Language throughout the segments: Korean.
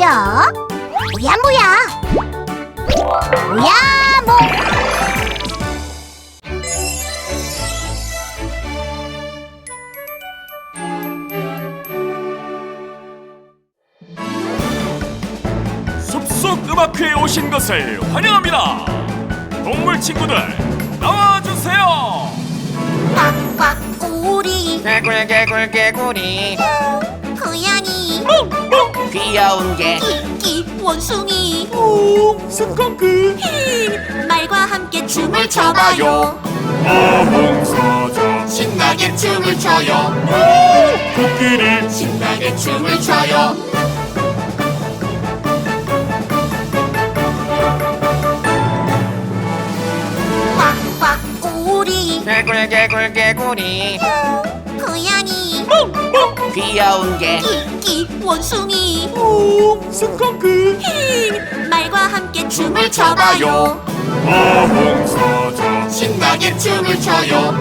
뭐야? 뭐야 뭐야? 뭐야 뭐? 숲속 음악회에 오신 것을 환영합니다. 동물 친구들 나와주세요. 꽉꽉 오리 개굴 개굴 개구리 고양이 귀여운 개 끼끼 원숭이. 스컹크 말과 함께 춤을 춰봐요. 어몽사자 신나게 춤을 춰요. 코끼리. 신나게 춤을 춰요. 꽉꽉 오리. 개굴 개굴 개구리 고양이 귀여운 개 끼끼 원숭이. 스컹크 말과 함께 춤을 춰봐요. 어몽사자. 신나게 춤을 춰요.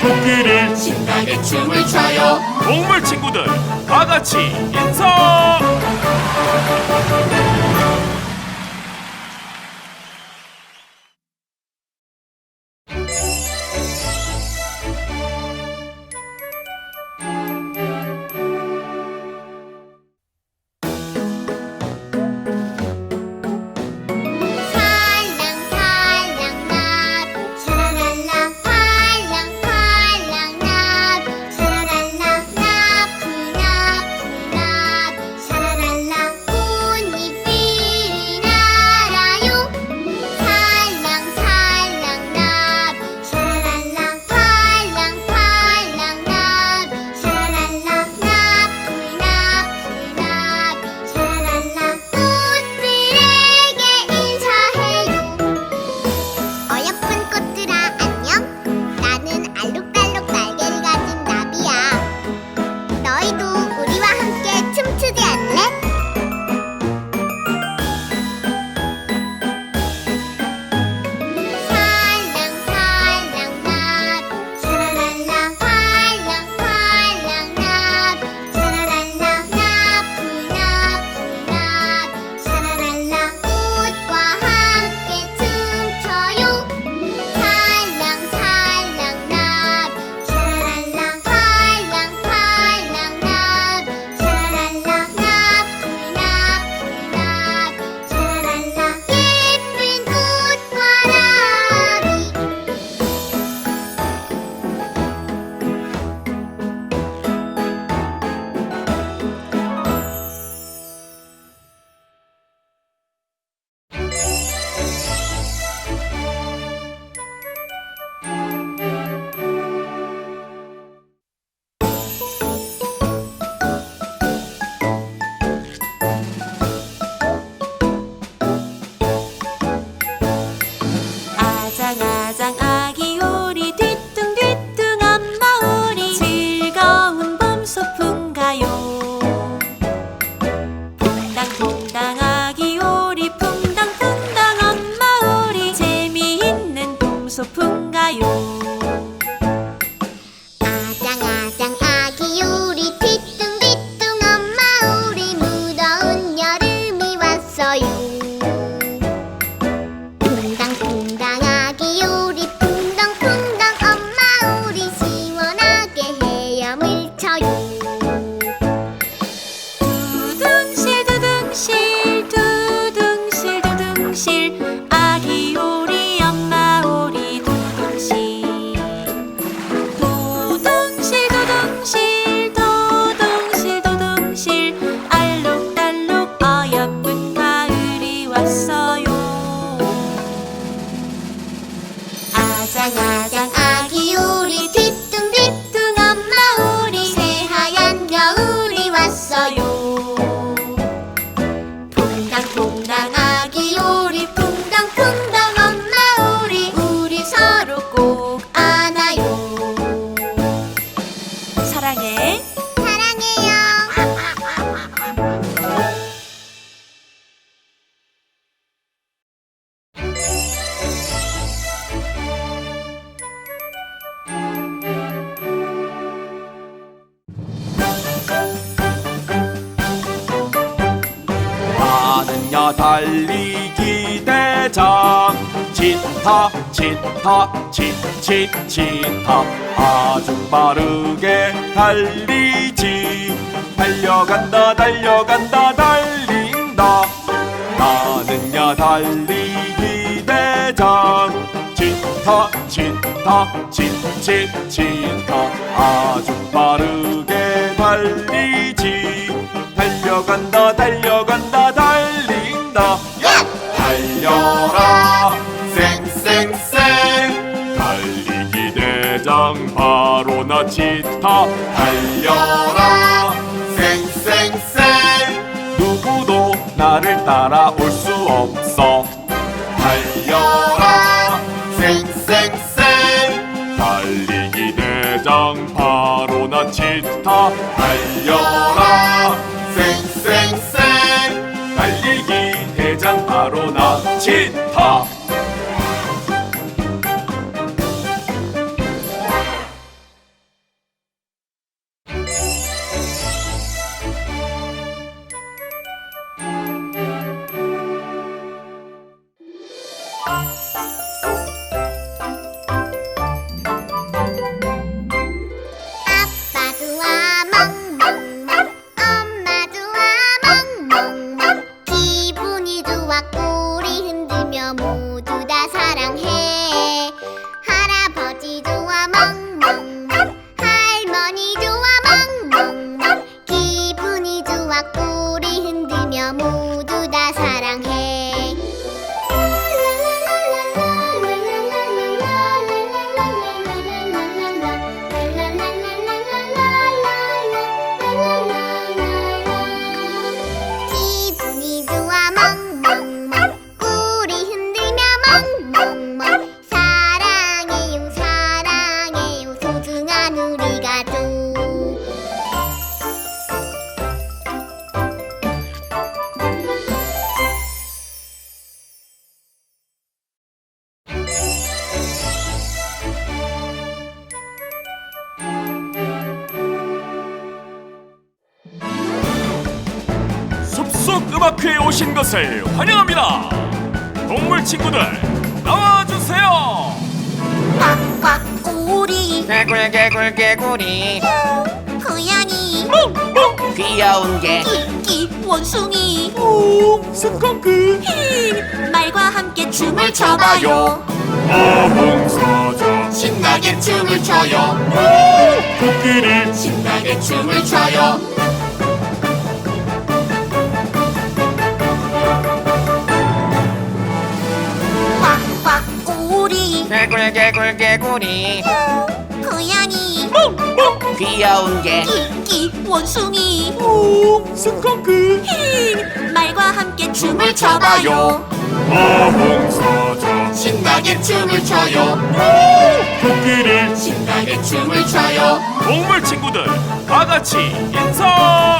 코끼리 신나게 춤을 춰요. 동물 친구들 다 같이 인사. 치타 치타 치치 치타. 아주 빠르게 달리지. 달려간다 달려간다 달린다. 나는야 달리기 대장 치타 치타 치치 치타. 아주 빠르게 달리지. 달려간다 달려간다 나 것을 환영합니다. 동물 친구들 나와주세요. 꽉꽉 오리. 개굴 개굴 개구리. 고양이. 귀여운 개. 끼끼 원숭이. 스컹크 말과 함께 춤을 춰봐요. 어흥사자. 신나게 춤을 춰요. 코끼리. 신나게 춤을 춰요 개굴 개굴 개구리. 고양이. 귀여운 개 끼끼 원숭이. 스컹크 말과 함께 춤을 춰봐요. 어흥사자. 신나게 춤을 춰요. 코끼리. 신나게 춤을 춰요. 동물 친구들 다 같이 인사.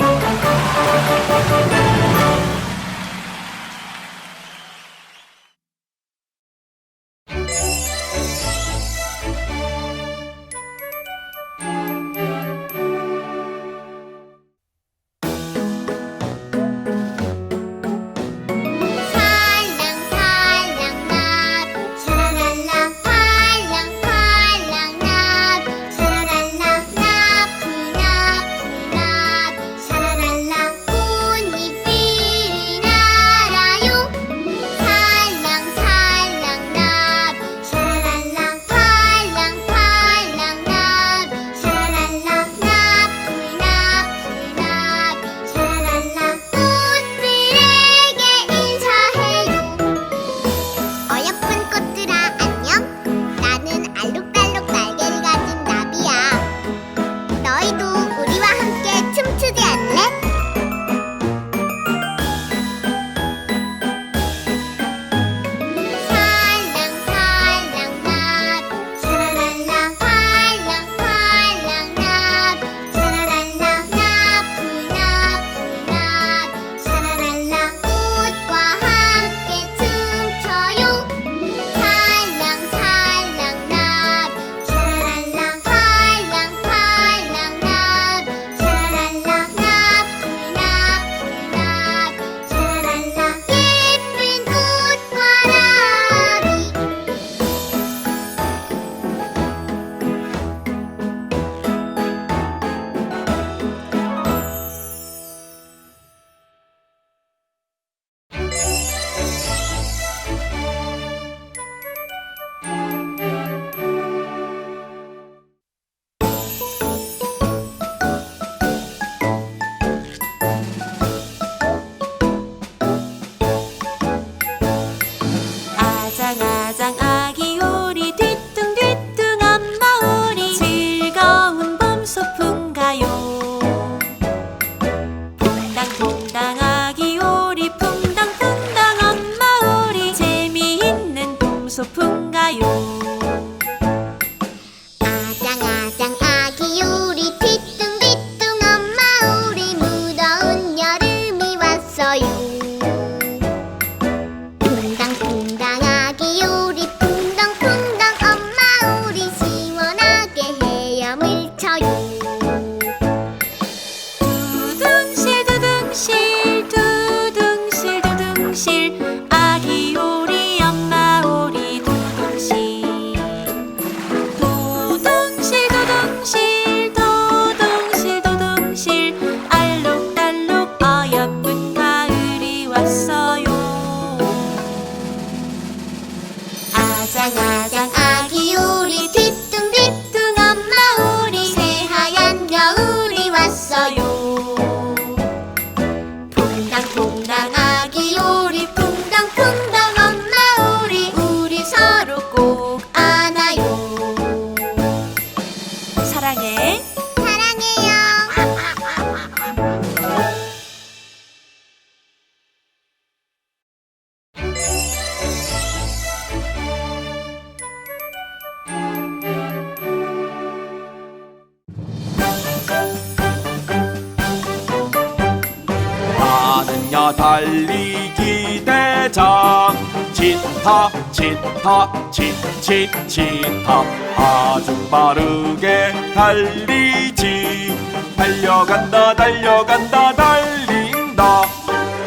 치타 치치 치타 아주 빠르게 달리지. 달려간다 달려간다 달린다.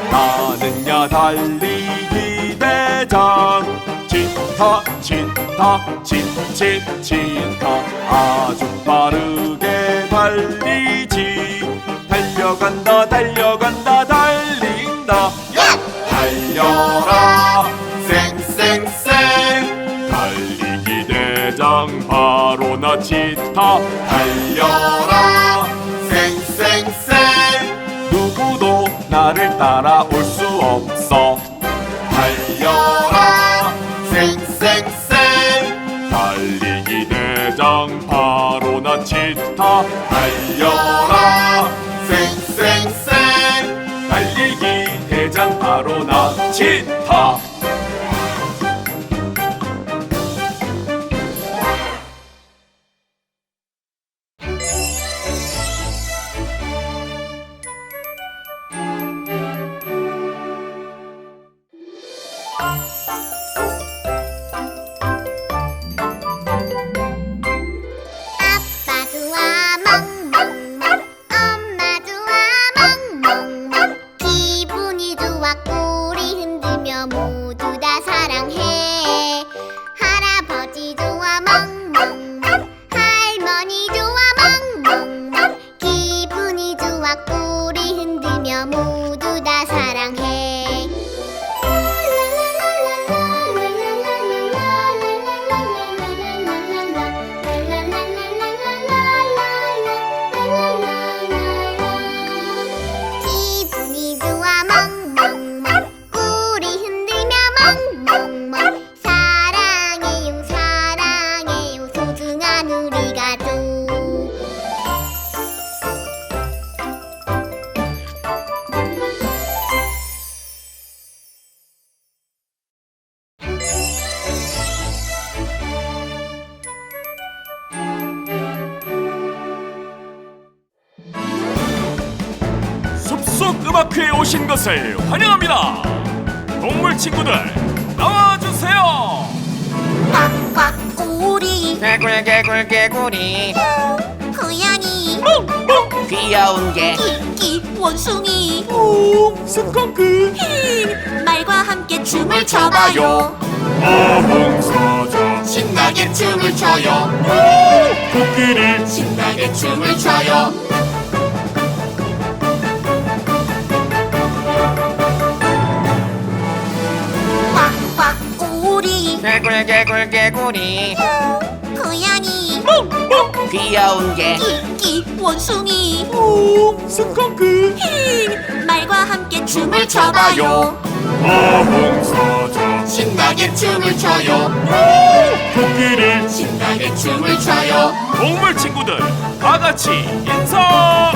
나는야 달리기 대장. 치타 치타 치치 치타. 아주 빠르게 달리지. 달려간다 달려간다 달린다. 달려라. 쌩쌩 달려라. 쌩쌩쌩. 누구도 나를 따라올 가족 숲속 음악회에 오신 것을 환영합니다. 동물 친구들 개굴 개굴 개구리. 고양이. 귀여운 개 끼끼 원숭이. 스컹크 히, 말과 함께 춤을 춰봐요. 어몽사자. 신나게 춤을 춰요. 코끼리. 신나게 춤을 춰요. 꽉꽉 오리. 개굴 개굴 개구리 귀여운 개 끼끼 원숭이. 스컹크 히, 말과 함께 춤을 춰봐요. 어몽사자. 신나게 춤을 춰요. 코끼리 신나게 춤을 춰요. 동물 친구들 다 같이 인사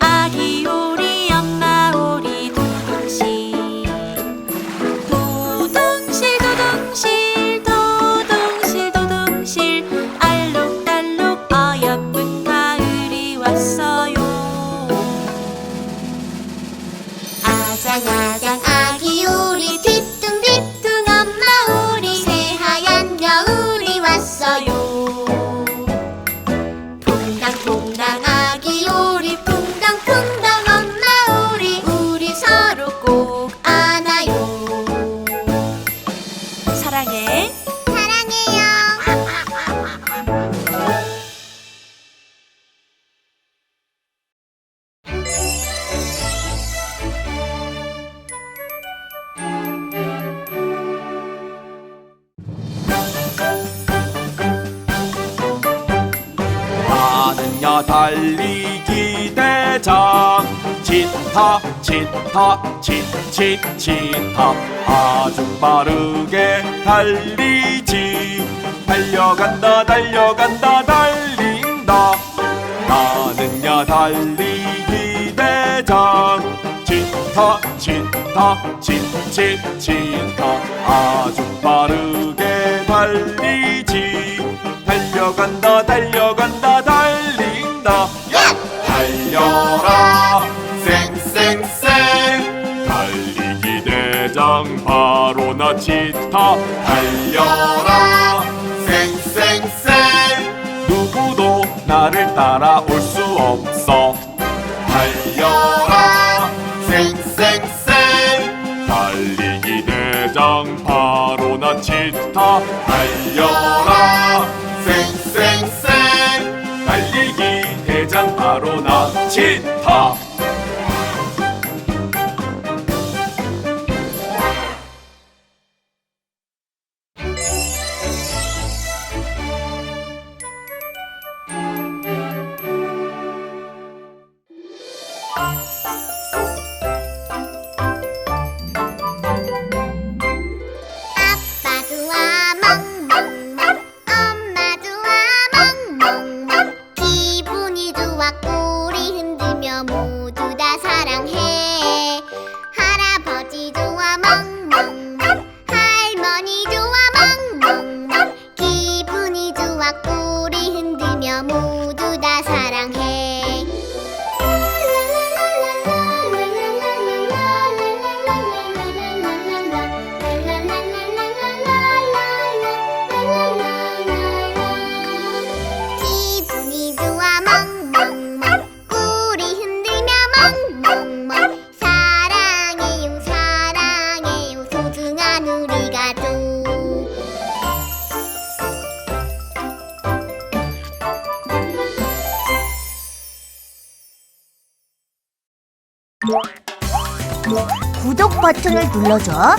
秋を 치타 치타 치치 치타. 아주 빠르게 달리지. 달려간다 달려간다 달린다. 나는야 달리기 대장 치타 치타 치치 치타. 아주 빠르게 달리지. 달려간다 달 爱 눌러줘.